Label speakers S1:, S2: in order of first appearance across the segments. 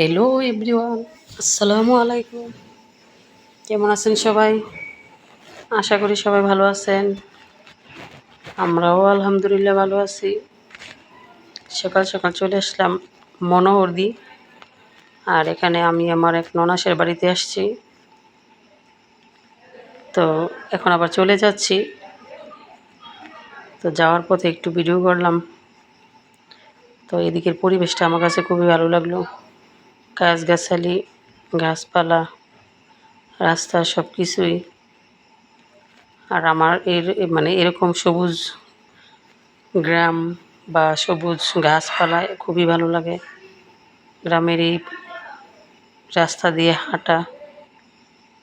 S1: Hello everyone আসসালামু আলাইকুম কেমন আছেন সবাই? আশা করি সবাই ভালো আছেন। আমরাও আলহামদুলিল্লাহ ভালো আছি। সকাল সকাল চলে আসলাম মনোহরদি। আর এখানে আমি আমার এক ননাসের বাড়িতে আসছি। তো এখন আবার চলে যাচ্ছি। তো যাওয়ার পথে একটু ভিডিও করলাম। তো এদিকের পরিবেশটা আমার কাছে খুবই ভালো লাগল। গাছগাছালি, গাছপালা, রাস্তা সব কিছুই আর আমার এর মানে এরকম সবুজ গ্রাম বা সবুজ গাছপালা খুবই ভালো লাগে। গ্রামের এই রাস্তা দিয়ে হাঁটা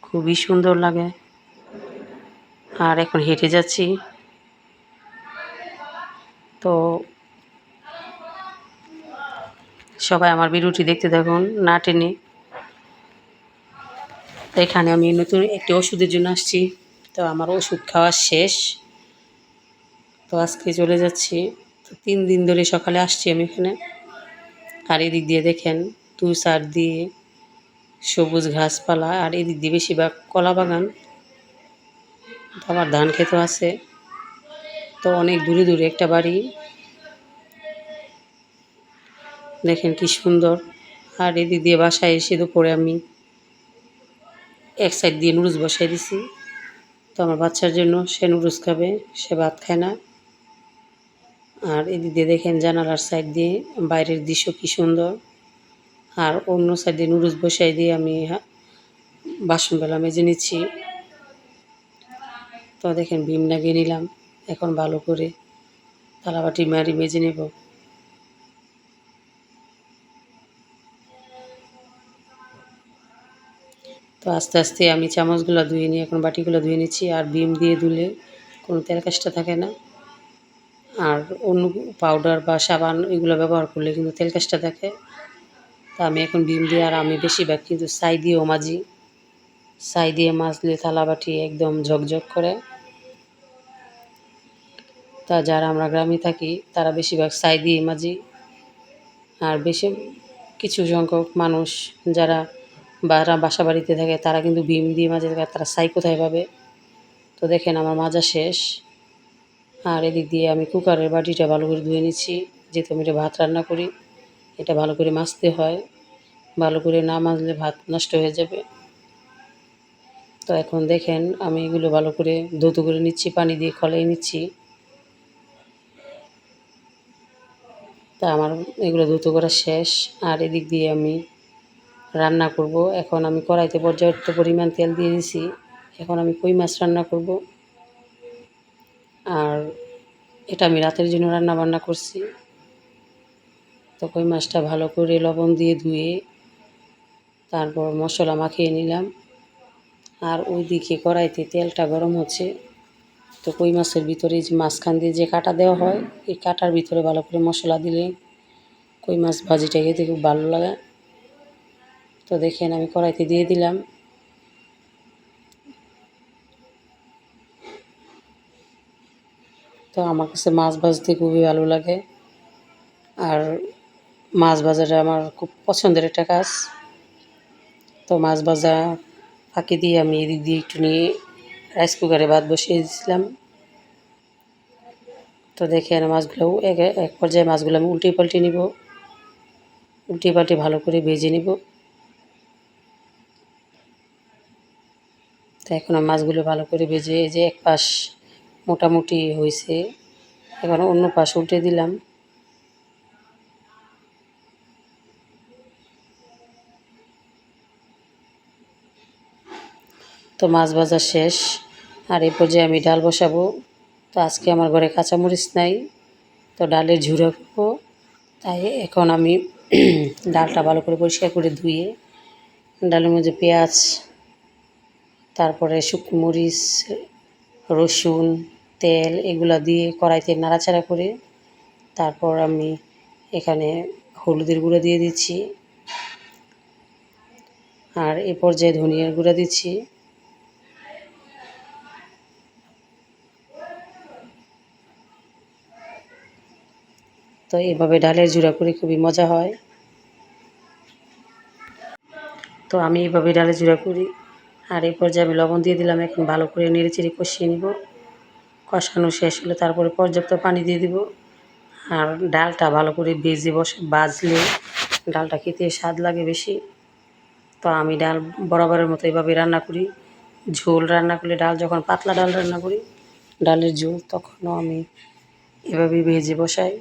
S1: খুবই সুন্দর লাগে। আর এখন হেঁটে যাচ্ছি। তো সবাই আমার ভিডিওটি দেখতে থাকুন, না টেনে। তো এখানে আমি নতুন একটি ওষুধের জন্য আসছি। তো আমার ওষুধ খাওয়া শেষ। তো আজকে চলে যাচ্ছি। তো তিন দিন ধরে সকালে আসছি আমি এখানে। আর এদিক দিয়ে দেখেন দু সার দিয়ে সবুজ ঘাসপালা আর এদিক দিয়ে বেশিরভাগ কলা বাগান। তো আমার ধান খেতেও আছে। তো অনেক দূরে দূরে একটা বাড়ি। দেখেন কি সুন্দর। আর এদিক দিয়ে বাসায় এসে দুপুরে আমি এক সাইড দিয়ে নুডলস বসাই দিছি। তো আমার বাচ্চার জন্য সে নুডলস খাবে, সে ভাত খায় না। আর এদিক দিয়ে দেখেন জানালার সাইড দিয়ে বাইরের দৃশ্য কি সুন্দর। আর অন্য সাইড নুডলস বসাই দিয়ে আমি বাসনবেলা মেজে নিচ্ছি। তো দেখেন ভীম লাগিয়ে নিলাম। এখন ভালো করে থালাবাটি মারি মেজে নেব। তো আস্তে আস্তে আমি চামচগুলো ধুয়ে নিই এখন বাটিগুলো ধুয়ে নিচ্ছি, আর বিম দিয়ে ধুলে কোনো তেল কাজটা থাকে না। আর অন্য পাউডার বা সাবান এগুলো ব্যবহার করলে কিন্তু তেল কাজটা থাকে। তা আমি এখন বিম দিয়ে, আর আমি বেশিরভাগ কিন্তু ছাই দিয়েও মাজি। ছাই দিয়ে মাজলে থালা বাটি একদম ঝকঝক করে। তা যারা আমরা গ্রামে থাকি, তারা বেশিরভাগ ছাই দিয়ে মাজি। আর বেশি কিছু সংখ্যক মানুষ যারা বারা বাসা বাড়িতে থাকে, তারা কিন্তু ভীম দিয়ে মাঝে থাকে তারা সাই কোথায় পাবে? তো দেখেন আমার মাজা শেষ। আর এদিক দিয়ে আমি কুকারের বাটিটা ভালো করে ধুয়ে নিচ্ছি। যেহেতু আমি এটা ভাত রান্না করি, এটা ভালো করে মাজতে হয়। ভালো করে না মাজলে ভাত নষ্ট হয়ে যাবে। তো এখন দেখেন আমি এগুলো ভালো করে ধুতো করে নিচ্ছি, পানি দিয়ে খলাই নিচ্ছি। তা আমার এগুলো ধুতো করা শেষ। আর এদিক দিয়ে আমি রান্না করব। এখন আমি কড়াইতে পর্যাপ্ত পরিমাণ তেল দিয়ে দিছি। এখন আমি কই মাছ রান্না করব। আর এটা আমি রাতের জন্য রান্না বান্না করছি। তো কই মাছটা ভালো করে লবণ দিয়ে ধুয়ে তারপর মশলা মাখিয়ে নিলাম। আর ওই দিকে কড়াইতে তেলটা গরম হচ্ছে। তো কই মাছের ভিতরে যে মাঝখান দিয়ে যে কাটা দেওয়া হয়, এই কাটার ভিতরে ভালো করে মশলা দিলে কই মাছ ভাজিটা খেতে খুব ভালো লাগে। তো দেখেন আমি কড়াইতে দিয়ে দিলাম। তো আমার কাছে মাছ ভাজতে খুবই ভালো লাগে। আর মাছ ভাজাটা আমার খুব পছন্দের একটা কাজ। তো মাছ ভাজা ফাঁকি দিয়ে আমি এদিক দিয়ে একটু নিয়ে রাইস কুকারে ভাত বসিয়ে দিয়েছিলাম। তো দেখেন মাছগুলো এক এক পর্যায়ে মাছগুলো আমি উল্টে পাল্টে নিব। উল্টে পাল্টে ভালো করে ভেজে নিব। তো এখন মাছগুলো ভালো করে ভেজে যে এক পাশ মোটামুটি হয়েছে, এখন অন্য পাশ উল্টে দিলাম। তো মাছ ভাজা শেষ, আর এই পর্যায়ে আমি ডাল বসাবো। তো আজকে আমার ঘরে কাঁচামরিচ নাই, তো ডালের ঝুড়ো করব তাই এখন আমি ডালটা ভালো করে পরিষ্কার করে ধুয়ে, ডালের মধ্যে পেঁয়াজ তারপরে শুকনো মরিচ, রসুন, তেল এগুলো দিয়ে কড়াইতে নাড়াচাড়া করে তারপর আমি এখানে হলুদের গুঁড়ো দিয়ে দিচ্ছি। আর এ পর্যায়ে ধনিয়ার গুঁড়া দিচ্ছি। তো এভাবে ডালের জুড়া করে খুবই মজা হয়। তো আমি এইভাবে ডালে জুড়া করি। আর এই পর্যায়ে আমি লবণ দিয়ে দিলাম, এখন ভালো করে নেড়ে চেড়ে কষিয়ে নিব। কষানো শেষ হলে তারপরে পর্যাপ্ত পানি দিয়ে দিব। আর ডালটা ভালো করে ভেজে বসে বাজলে ডালটা খেতে স্বাদ লাগে বেশি। তো আমি ডাল বরাবরের মতো এভাবে রান্না করি। ঝোল রান্না করলে ডাল যখন পাতলা ডাল রান্না করি, ডালের ঝোল তখনও আমি এভাবে ভেজে বসাই।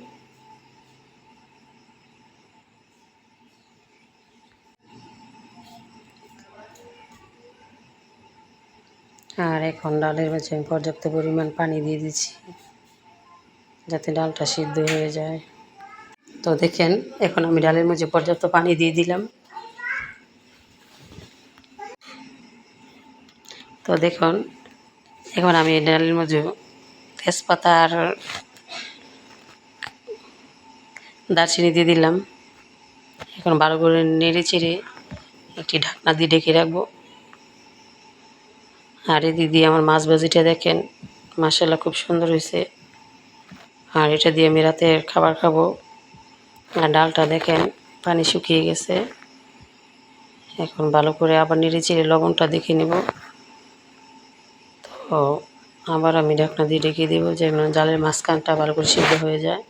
S1: এখন ডালের মাঝে আমি পর্যাপ্ত পরিমাণ পানি দিয়ে দিচ্ছি, যাতে ডালটা সিদ্ধ হয়ে যায়। তো দেখেন, এখন আমি ডালের মধ্যে পর্যাপ্ত পানি দিয়ে দিলাম। তো দেখুন, এখন আমি ডালের মধ্যে তেজপাতা আর দারচিনি দিয়ে দিলাম। এখন ভালো করে নেড়ে চেড়ে একটি ঢাকনা দিয়ে ঢেকে রাখব। আর এ দিদি, আমার মাছ ভাজিটা দেখেন। মাসাল্লাহ খুব সুন্দর হয়েছে। আর এটা দিয়ে আমি রাতের খাবার খাব। আর ডালটা দেখেন, পানি শুকিয়ে গেছে। এখন ভালো করে আবার নেড়ে চেড়ে লবণটা দেখে নেব। তো আবার আমি ঢাকনা দিয়ে ঢেকে দেবো, যেন জালের মাঝখানটা ভালো করে সিদ্ধ হয়ে যায়।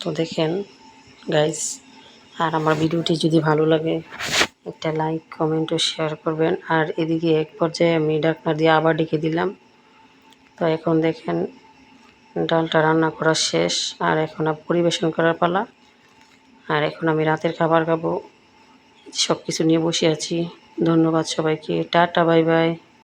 S1: তো দেখেন গাইস আর আমার ভিডিওটি যদি ভালো লাগে, একটা লাইক, কমেন্ট ও শেয়ার করবেন। আর এদিকে এক পর্যায়ে আমি ঢাকনা দিয়ে আবার ডেকে দিলাম। তো এখন দেখেন, ডালটা রান্না করা শেষ। আর এখন পরিবেশন করার পালা। আর এখন আমি রাতের খাবার খাব। সব কিছু নিয়ে বসে আছি। ধন্যবাদ সবাইকে। Tata, bye bye.